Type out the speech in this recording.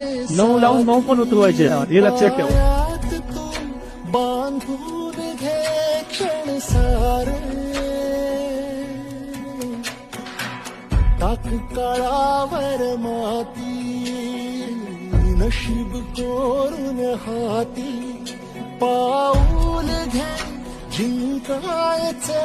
नऊ लावून नऊ पण उतरवायचे. हे लक्षात ठेव बांधून घे क्षण सारे टाक काळावर माती नशीब कोरून हाती पाऊल घे जिंकायचे